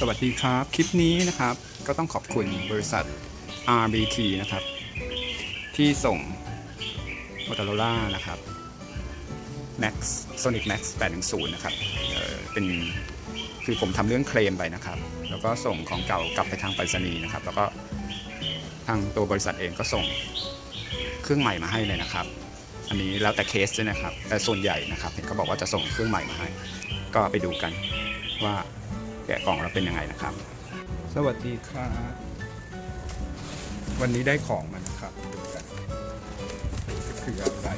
สวัสดีครับ คลิปนี้นะครับก็ต้องขอบคุณบริษัท RBT นะครับ ที่ส่ง Motorola นะครับ Max Sonic Max 810 นะครับเเป็นคือผมทำเรื่องเคลมไปนะครับ แล้วก็ส่งของเก่ากลับไปทางไปรษณีย์นะครับ แล้วก็ทางตัวบริษัทเองก็ส่งเครื่องใหม่มาให้เลยนะครับ อันนี้แล้วแต่เคสด้วยนะครับ แต่ส่วนใหญ่นะครับเห็นเขาบอกว่าจะส่งเครื่องใหม่มาให้ ก็ไปดูกันว่า แกะกล่องแล้วเป็นยังไงนะครับ สวัสดีครับ วันนี้ได้ของมันครับ คืออะไร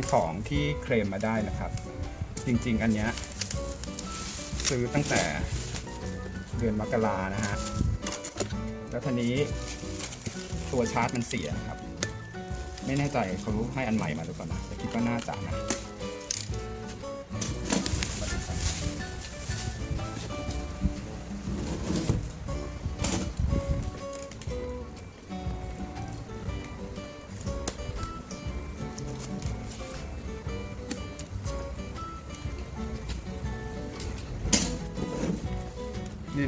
เป็นของที่เคลมมาได้นะครับ จริงๆ อันเนี้ยซื้อตั้งแต่เดือนมกรานะฮะ แล้วทีนี้ตัวชาร์จมันเสียครับ ไม่แน่ใจเขาให้อันใหม่มาหรือเปล่านะแต่คิดว่าน่าจะนะ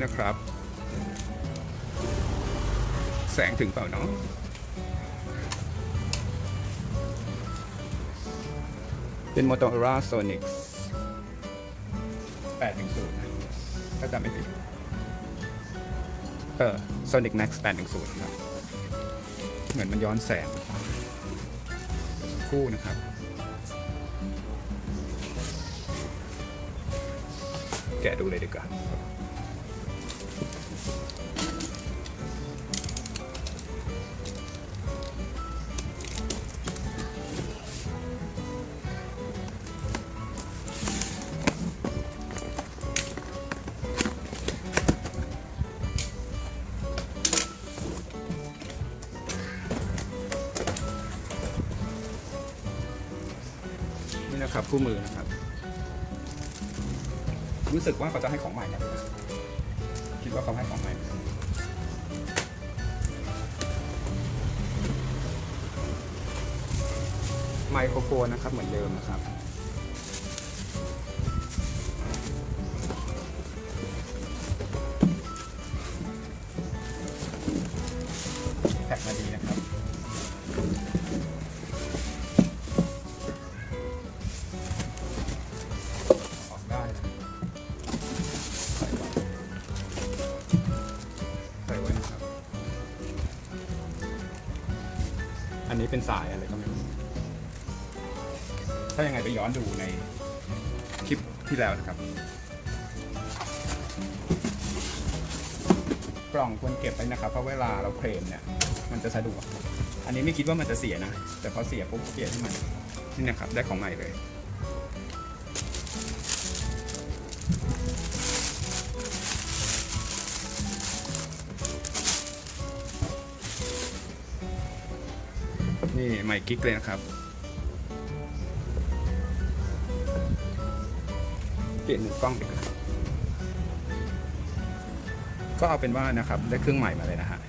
นะครับ แสงถึงเปล่าเนาะเป็น Motorola Sonic 810นะถ้าจำไม่ผิดเออ Sonic Max 810ครับ เหมือนมันย้อนแสงคู่นะครับแกะดูเลยดีกว่า คู่มือนะครับ รู้สึกว่าเขาจะให้ของใหม่นะคิดว่าเขาให้ของใหม่ไมโครโฟนนะครับเหมือนเดิมนะครับ อันนี้เป็นสายอะไรก็ไม่รู้ถ้ายังไงไปย้อนดูในคลิปที่แล้วนะครับ กล่องควรเก็บไว้นะครับ เพราะเวลาเราเคลมเนี่ย มันจะสะดวก อันนี้ไม่คิดว่ามันจะเสียนะ แต่พอเสียปุ๊บเปลี่ยนให้มันนี่นะครับ ได้ของใหม่เลย นี่ไมค์กิ๊กเลยนะครับ เปลี่ยนมุมกล้องดีกว่าก็เอาเป็นว่านะครับ ได้เครื่องใหม่มาเลยนะฮะ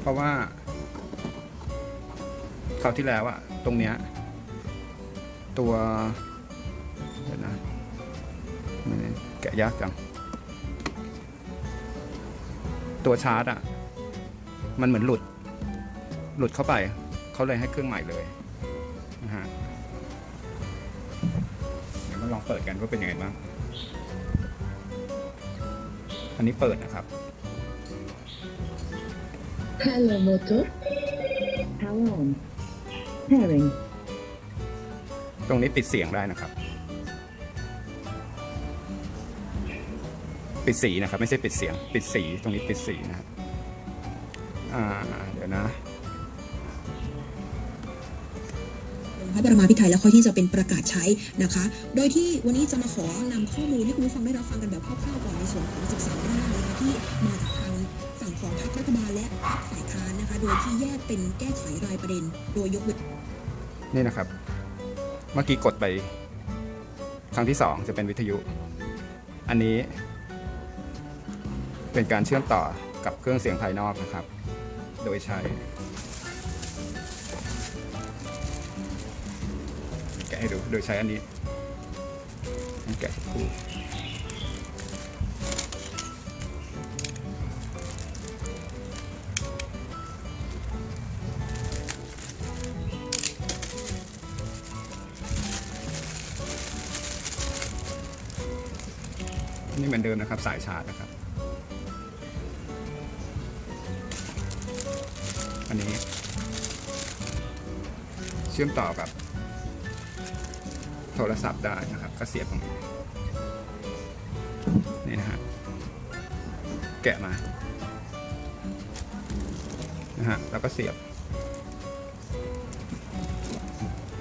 เพราะว่าคราวที่แล้วอะตรงเนี้ย ตัวเดี๋ยวนะแกะยากจัง ตัวชาร์จอะ มันเหมือนหลุด หลุดเข้าไป เขาเลยให้เครื่องใหม่เลยนะฮะเดี๋ยวมาลองเปิดกันว่าเป็นยังไงบ้าง อันนี้เปิดนะครับ Hello motor. Power on. Pairing. ตรงนี้ปิดเสียงได้นะครับ ปิดสีนะครับ ไม่ใช่ปิดเสียง ปิดสีตรงนี้ปิดสีนะครับอ่าเดี๋ยวนะพระบรมาภิไธยแล้วค่อยที่จะเป็นประกาศใช้นะคะ โดยที่วันนี้จะมาขอนำข้อมูลให้คุณผู้ฟังได้รับฟังกันแบบคร่าวๆก่อนในส่วนของ 13เรื่องนะคะที่มาจากทางฝั่งโดยที่แยกเป็นแก้ไขรายประเด็น โดยยกเว้นนี่นะครับ เมื่อกี้กดไป ครั้งที่สองจะเป็นวิทยุ อันนี้ เป็นการเชื่อมต่อกับเครื่องเสียงภายนอกนะครับ โดยใช้แกะให้ดูโดยใช้อันนี้แกะสักครู่นี่เหมือนเดิมนะครับสายชาร์จนะครับ เชื่อมต่อกับโทรศัพท์ได้นะครับ ก็เสียบตรงนี้นี่นะฮะแกะมานะฮะแล้วก็เสียบ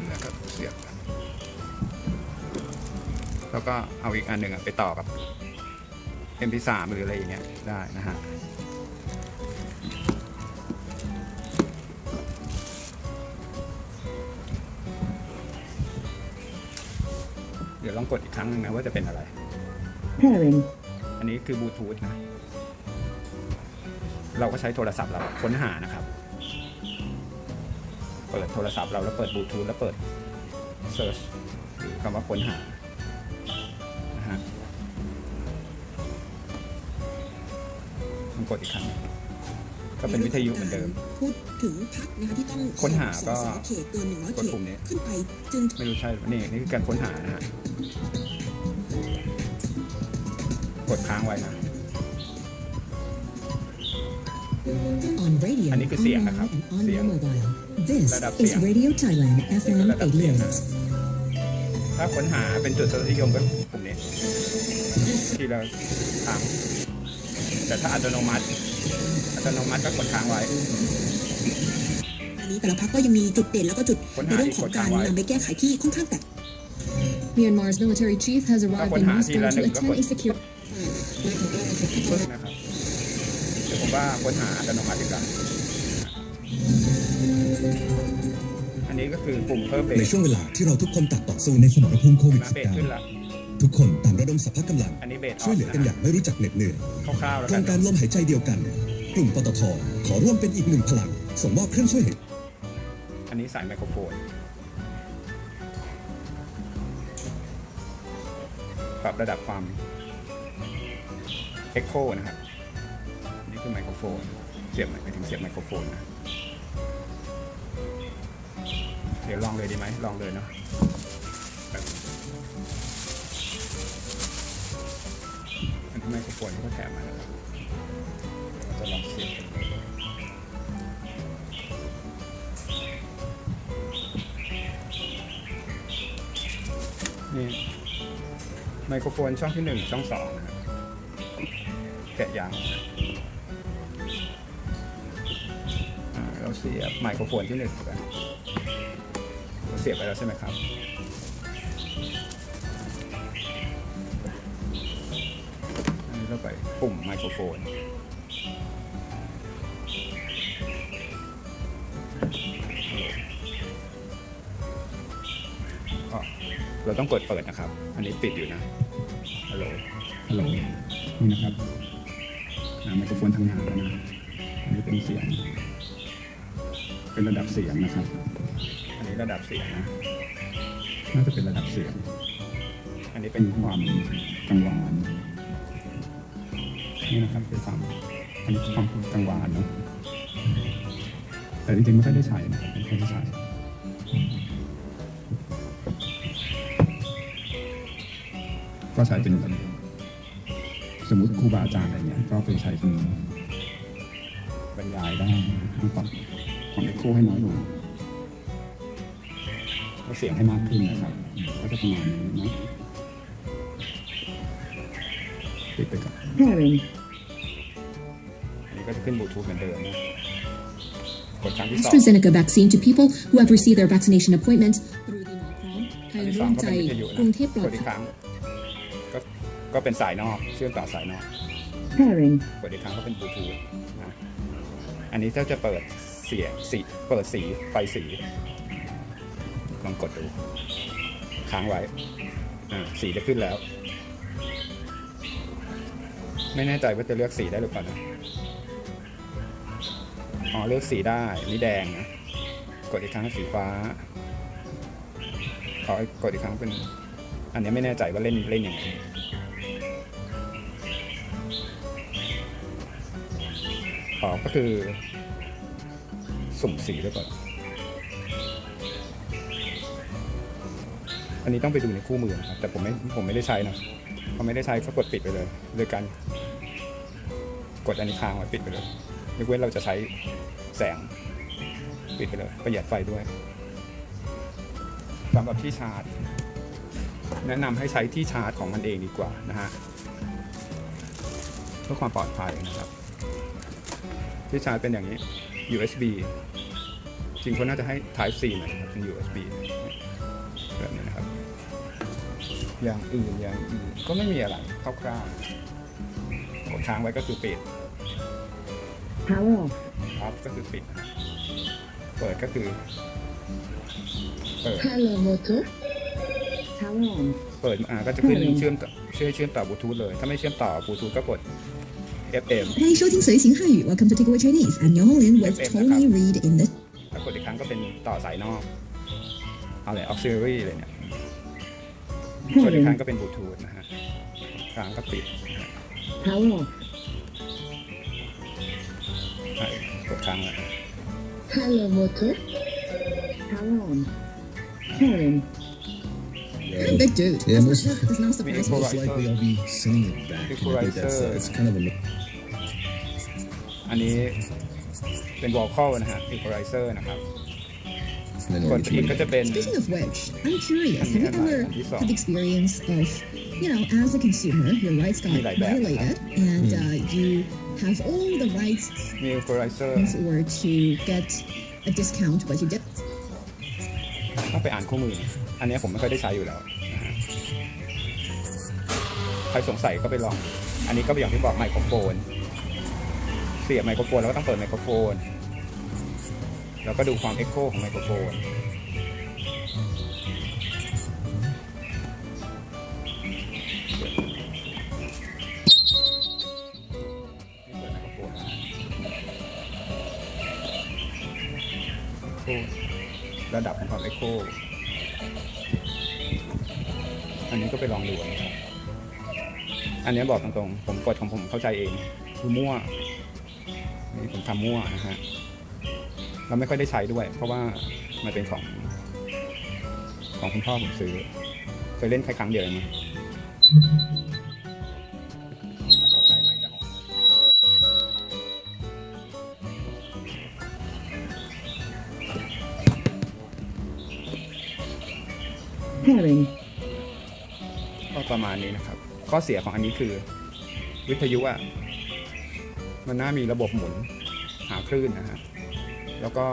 แล้วก็เสียบ แล้วก็เอาอีกอันหนึ่งไปต่อกับ MP3 หรืออะไรอย่างเงี้ยได้นะฮะ ดี๋ยวลองกดอีกครั้งหนึ่งนะว่าจะเป็นอะไร Pairing. อันนี้คือบลูทูธนะ เราก็ใช้โทรศัพท์เราค้นหานะครับ เปิดโทรศัพท์เราแล้วเปิดบลูทูธแล้วเปิด search หรือคำว่าค้นหานะฮะลองกดอีกครั้ง ก็เป็นวิทยุเหมือนเดิม พูดถึงพักนะคะที่ต้องค้นหาก็สอสอเขตเกินหนึ่งร้อยกเขดตปุ่มนี้ขึ้นไปจึงไม่รู้ใช่หรือนี่นี่คือการค้นหานะฮะกดค้างไว้นะ On radio, อันนี้คือเสียงนะครับ online and on เสีย your ง mobile. This ระดับเสี is ยง Radio Thailand เป็น FM ระดับเสียงนะ 88. ถ้าค้นหาเป็นจุดสนิยมก็ปุ่มนี้ ที่เราค้าง แต่ถ้าอัตโนมัติ อัตโนมัติก็กดค้างไว้ อันนี้แต่ละพักก็ยังมีจุดเด่นแล้วก็จุดค้นในหาเรื่องอีกของกดกาค้ารงไว้นำไปแก้ไขที่ค่อนข้างแตก Myanmar's military chief has arrived in Kapan Moscow hati lah to nak attend dapat. a secure ปึ๊บนะครับเดี๋ยวผมว่าค้นหาอัตโนมัติดีกว่าอันนี้ก็คือปุ่มเพิ่มเบในสช่วงเวลาที่เราทุกคนต่างต่อสู้ในสมรภูมิโควิดมาเบสขึ้นละ -19 ทุกคนต่างระดมสรรพกำลัง อันนี้เบสอช่อวยฟเหลือนะกันอย่างไม่รู้จักเหน็ดเหนื่อยคร่าวๆแล้วโครกันงการลมหายใจเดียวกัน กลุ่มปตทขอร่วมเป็นอีกหนึ่งพลังส่งมอบเครื่องช่วยหายอันนี้สายไมโครโฟนปรับระดับความ Echo นะครับนี่คือไมโครโฟนเสียบไปถึงเสียบไมโครโฟนนะเดี๋ยวลองเลยดีไหมลองเลยเนาะ แบบอันที่ไมโครโฟนที่เขาแถมมาเราจะลองเสียบนี่ไมโครโฟนช่องที่หนึ่งช่องสองนะครับแกะยางเราเสียบไมโครโฟนที่หนึ่งเสียบไปแล้วใช่ไหมครับ นนี้เราไปปุ่มไมโครโฟนก็เราต้องกดเปิดนะครับ อันนี้ปิดอยู่นะ ฮัลโหล ฮัลโหล นี่นะครับอ่าไมโครโฟนทำงานแล้วนะอันนี้เป็นเสียง เป็นระดับเสียงนะครับ อันนี้ระดับเสียงนะ น่าจะเป็นระดับเสียง อันนี้เป็นความกังวา นี่นะครับคือความอันนี้ความกังวานเนาะแต่จริงๆไม่ค่อยได้ใช้นะไม่ค่อยได้ใช้ก็ใช้เป็นแบบสมมติครูบาอาจารย์อะไรเงี้ย ก็ไปใช้เป็นบรรยายได้ปรับของเอ็กโคให้น้อยลงก็เสียงให้มากขึ้นนะครับ ก็จะประมาณนี้นะปิดไปก่อน ก็จะขึ้นบลูทูธเหมือนเดิมนะกดครั้งที่สอง AstraZeneca vaccine to people who have received their vaccination appointment through the หมอพร้อมไทอัยนที่สร่อวงมก็ใจเป็นวิทยุกนะรุงเทพปลอกดดภัอียกครั้งก็ก็เป็นสายนอกเชื่อมต่อสายนอก Pairing. กดอีกครั้งก็เป็นบลูทูธนะอันอันนี้ถ้าจะเปิดเสียสีเปิดสีไฟสีลองกดดู ค้างไว้อ่าสีจะขึ้นแล้ว ไม่แน่ใจว่าจะเลือกสีได้หรือเปล่านะ อ๋อเลือกสีได้นี่แดงนะกดอีกครั้งสีฟ้าขอกดอีกครั้งเป็น อันนี้ไม่แน่ใจว่าเล่นเล่นยังไงอ๋อก็คือ สุ่มสีหรือเปล่าอันนี้ต้องไปดูในคู่มือนะครับ แต่ผมไม่ผมไม่ได้ใช้นะพอไม่ได้ใช้ก็กดปิดไปเลยโดยการกดอันนี้ค้างไว้ปิดไปเลย ยกเว้นเราจะใช้แสงปิดไปเลยประหยัดไฟด้วยสำหรับที่ชาร์จ แนะนำให้ใช้ที่ชาร์จของมันเองดีกว่านะฮะเพื่อความปลอดภัยนะครับ ที่ชาร์จเป็นอย่างนี้ USB จริงเขาน่าจะให้ Type C หน่อยนะครับเป็น USB แบบนี้นะครับ อย่างอื่นอย่างอื่นก็ไม่มีอะไรคร่าวๆกดค้างไว้ก็คือปิด Power off. ออฟก็คือปิดนะเปิดก็คือ เปิด Hello motor. Power on. เปิดอ่าก็จะขึ้น อืม เชื่อมต่อเชื่อเชื่อมต่อบลูทูธเลย ถ้าไม่เชื่อมต่อบลูทูธก็กด FM 欢迎收听随行汉语，Welcome to Takeaway Chinese. I'm Yong Lin with FM Tony Reed in this ถ้ากดอีกครั้งก็เป็นต่อสายนอก เอาเลย auxiliary เลยเนี่ยกดอีกครั้ง Pairing. ก็เป็นบลูทูธนะฮะครั้งก็ปิด Power off. กดครั้งเลย Hello motor. Power on. Pairing. You're a big dude. Yeah, That's most- not- that's not surprising. Equalizer. Most likely I'll be sending it back. And I think that's uh, it's kind of a อันนี้เป็น vocal นะฮะ equalizer นะครับ and then กด I'll get อีก you ก็จะเป็น Speaking of which, I'm curious. Have you And- and- ever and you saw. had the experience of, you know, as a consumer, your rights got Me like that. violated, and uh, you have all the rights มี equalizer or to get a discount, but you get ต้องไปอ่านคู่มืออันนี้ผมไม่ค่อยได้ใช้อยู่แล้วนะฮะใครสงสัยก็ไปลอง อันนี้ก็อย่างที่บอกไมโครโฟน เสียบไมโครโฟนแล้วก็ต้องเปิดไมโครโฟน แล้วก็ดูความเอ็กโคของไมโครโฟน โอ้ระดับของความเอ็กโคอันนี้ก็ไปลองดูนะครับ อันนี้บอกตรงๆ ผมกดของผมเข้าใจเอง คือมั่ว นี่ผมทำมั่วนะฮะ เราไม่ค่อยได้ใช้ด้วย เพราะว่ามันเป็นของ ของคุณพ่อผมซื้อ เคยเล่นแค่ครั้งเดียวเอง Pairing. ก็ประมาณนี้นะครับ ข้อเสียของอันนี้คือ วิทยุอะมันน่ามีระบบหมุนหาคลื่นนะฮะแล้วก็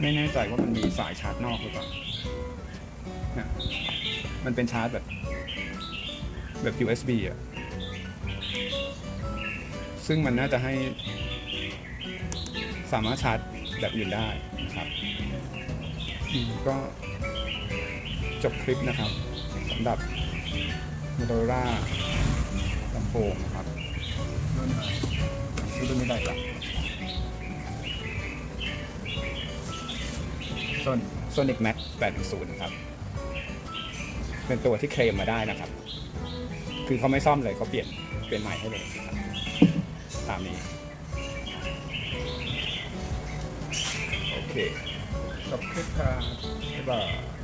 ไม่แน่ใจว่ามันมีสายชาร์จนอกหรือเปล่าเนี่ยมันเป็นชาร์จแบบ แบบ USB อะซึ่งมันน่าจะให้สามารถชาร์จแบบอื่นได้นะครับ อืมก็จบคลิปนะครับสำหรับ Motorola ลำโพงนะครับรุ่นชื่อรุ่นไม่ได้ละส่วน Sonic Max 810นะครับ เป็นตัวที่เคลมมาได้นะครับ คือเขาไม่ซ่อมเลยเขาเปลี่ยนเปลี่ยนใหม่ให้เลยครับตามนี้ โอเค จบค